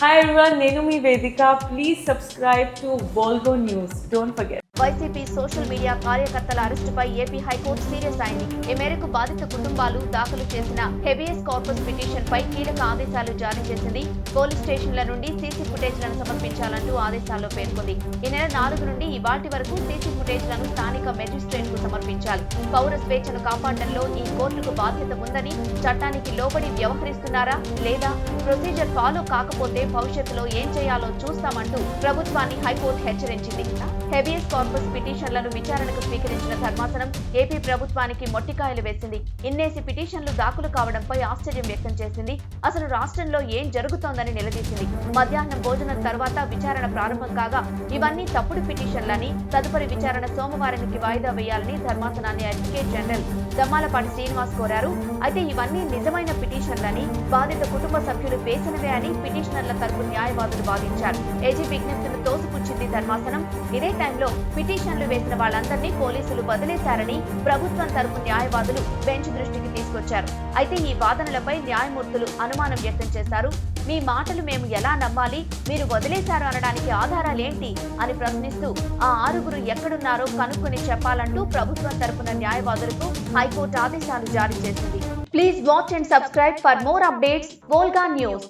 Hi everyone, Nenumi Vedika. Please subscribe to Volgo News. Don't forget. YCP social media కార్యకర్తల అరెస్టుపై AP high court serious అయింది. ఈ మేరకు బాధిత కుటుంబాలు దాఖలు చేసిన హెబియస్ కార్పస్ పిటిషన్ పై కీలక ఆదేశాలు జారీ చేసింది. పోలీస్ స్టేషన్ల నుండి సీసీ ఫుటేజ్లను సమర్పించాలంటూ ఆదేశాల్లో పేర్కొంది. ఈ నెల నాలుగు నుండి ఇవాటి వరకు సీసీ ఫుటేజ్లను స్థానిక మెజిస్ట్రేట్కు సమర్పించాలి. పౌర స్వేచ్ఛను కాపాడడంలో ఈ కోర్టుకు బాధ్యత ఉందని చట్టానికి లోబడి వ్యవహరిస్తున్నారా లేదా ప్రొసీజర్ ఫాలో కాకపోతే భవిష్యత్తులో ఏం చేయాలో చూస్తామంటూ ప్రభుత్వాన్ని హైకోర్టు హెచ్చరించింది. హెబియస్ కార్పస్ పిటిషన్లను విచారణకు స్వీకరించిన ధర్మాసనం ఏపీ ప్రభుత్వానికి మొట్టికాయలు వేసింది. ఇన్నేసి పిటిషన్లు దాఖలు కావడంపై ఆశ్చర్యం వ్యక్తం చేసింది. అసలు రాష్ట్రంలో ఏం జరుగుతోందని నిలదీసింది. మధ్యాహ్నం భోజనం తర్వాత విచారణ ప్రారంభం కాగా ఇవన్నీ తప్పుడు పిటిషన్లని తదుపరి విచారణ సోమవారానికి వాయిదా వేయాలని ధర్మాసనాన్ని అడ్వకేట్ జనరల్ దమ్మాలపాటి శ్రీనివాస్ కోరారు. అయితే ఇవన్నీ నిజమైన పిటిషన్లని బాధిత కుటుంబ సభ్యులు వేసినవే అని పిటిషనర్ల తరపు న్యాయవాదులు వాదించారు. ఏజీ విజ్ఞప్తులు తోసిపుచ్చింది ధర్మాసనం. ఇదే టైంలో పిటిషన్లు వేసిన వాళ్ళందరినీ పోలీసులు వదిలేశారని ప్రభుత్వం తరపు న్యాయవాదులు బెంచ్ దృష్టికి తీసుకొచ్చారు. అయితే ఈ వాదనలపై న్యాయమూర్తులు అనుమానం వ్యక్తం చేశారు. మీ మాటలు మేము ఎలా నమ్మాలి? మీరు వదిలేశారు అనడానికి ఆధారాలేంటి అని ప్రశ్నిస్తూ ఆ ఆరుగురు ఎక్కడున్నారో కనుక్కొని చెప్పాలంటూ ప్రభుత్వం తరపున న్యాయవాదులకు హైకోర్టు ఆదేశాలు జారీ చేసింది. Please watch and subscribe for more updates Volga news.